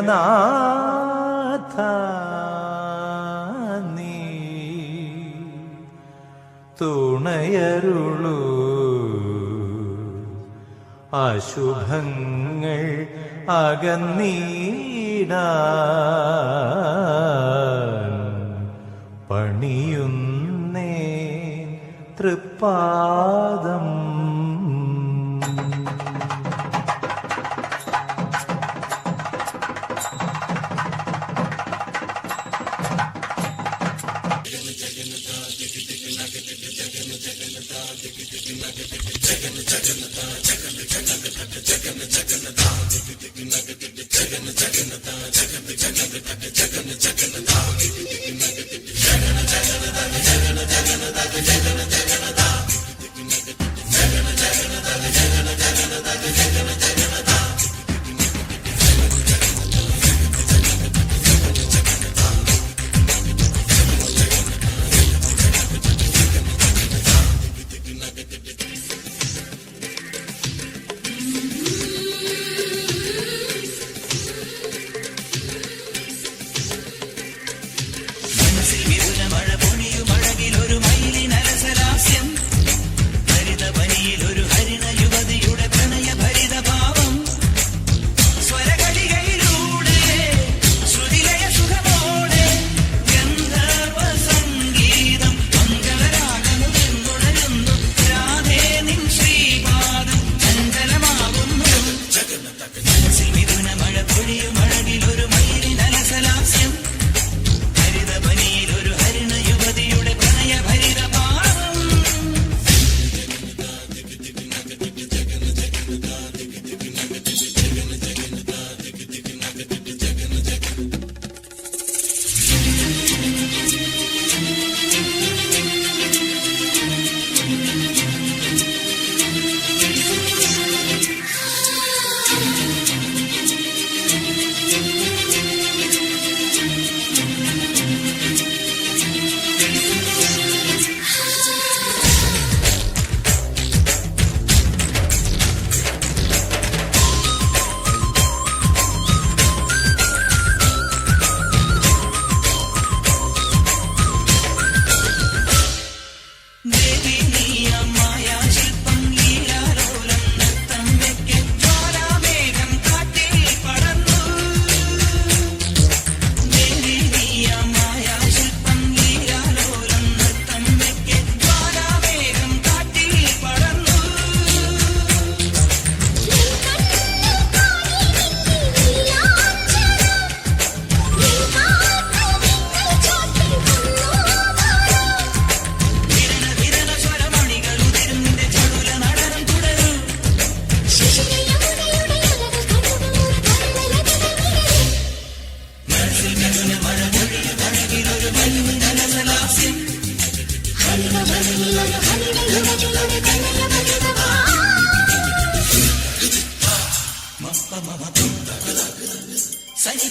ഗണനാഥ നീ തുണയരുളൂ. അശുഭങ്ങൾ അകന്നീട പണിയുന്നേ തൃപ്പാദം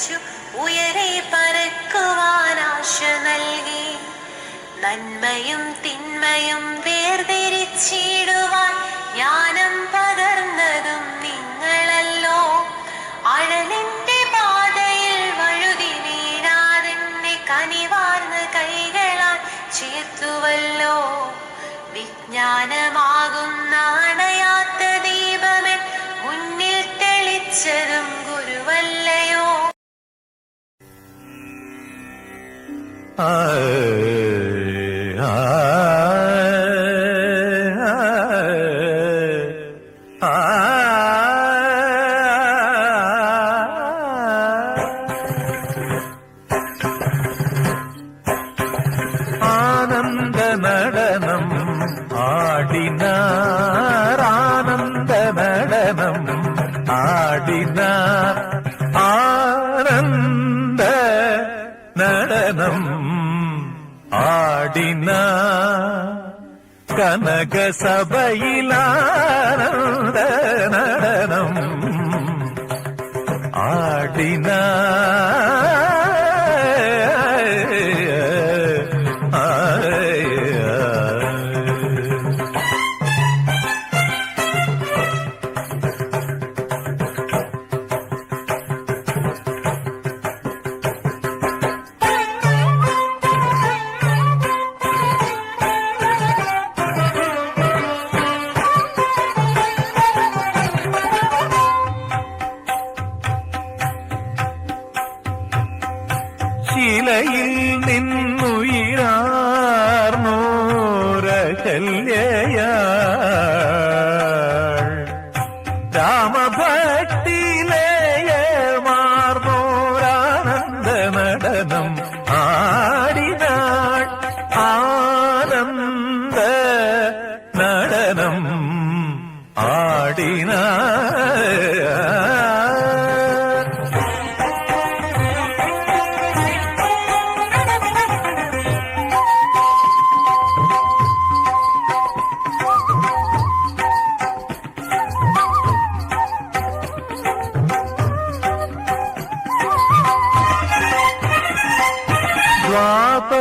പഠിപ്പിച്ചു ഉയരെ പറക്കുവാൻ ആശ നൽകി. നന്മയും തിന്മയും വേർതിരിച്ചിടുവാൻ ജ്ഞാനം പകർന്നതും നിങ്ങളല്ലോ. അഴലിന്റെ പാതയിൽ വഴുതി വീഴാതെന്നെ കനിവാർന്ന കൈകളാൽ ചേർത്തുവല്ലോ. വിജ്ഞാനമാകുന്ന അണയാത്ത ദീപമൻ മുന്നിൽ തെളിച്ചതും ಆ சபையிலானந்த நடனம். ஆடினார் നിന്നുയിരാർന്നോരകല്യയാൾ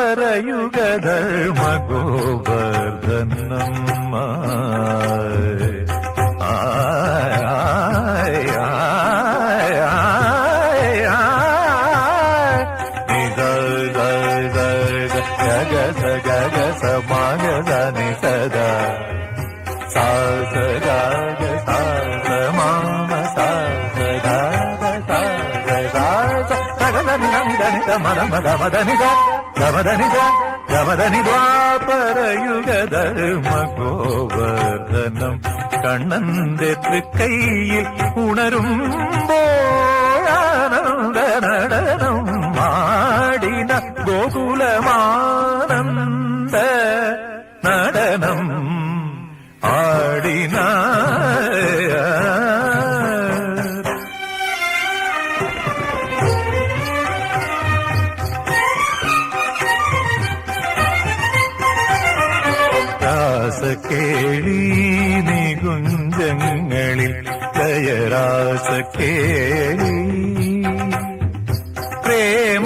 ദ്വാപരയുഗധർമ്മഗോവർദ്ധനം ഗഗസ ഗഗസ മഗസനി സദാ സാസ ഗഗ സാസ മാമ സാസ ഗഗ സാസ ഗഗസ മദനിത ഗമദനിത ഗമദനി ദ്വാപരയുഗധർമ്മ ഗോവർദ്ധനം കണ്ണന്റെ തൃക്കൈയിൽ ഉണരുമ്പോഴാനന്ദ നടനം മാടിന ഗോകുലമാനന്ദ సఖేణి ప్రేమ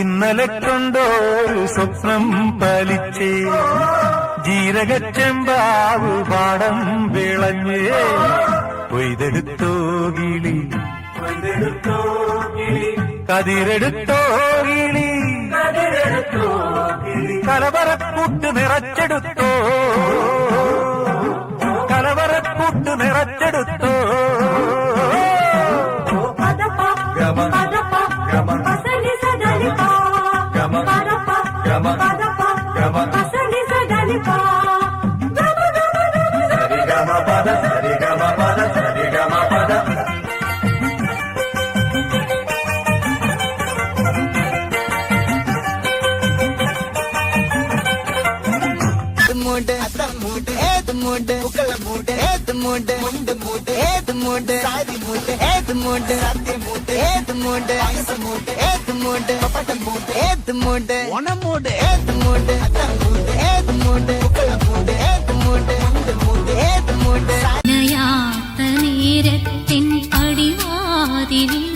ഇന്നലെ കൊണ്ടൊരു സ്വപ്നം പലിച്ചേ ജീരകച്ചെമ്പാവ് പാടം വിളഞ്ഞേ കൊയ്തെടുത്തോ കിളി കതിരെടുത്തോ കിളി കലവറക്കൂട്ട് നിറച്ചെടുത്തോ. மூடு ஏத்து மூடு முண்டு மூடு ஏத்து மூடு சாதி மூடு ஏத்து மூடு சத்தி மூடு ஏத்து மூடு அயச மூடு ஏத்து மூடு பப்பட்ட மூடு ஏத்து மூடு உன மூடு ஏத்து மூடு அத்தம் மூடு ஏத்து மூடு புக்கல மூடு ஏத்து மூடு முண்டு மூடு ஏத்து மூடு நயாத்த நேரத்தின் அடிவாதினில்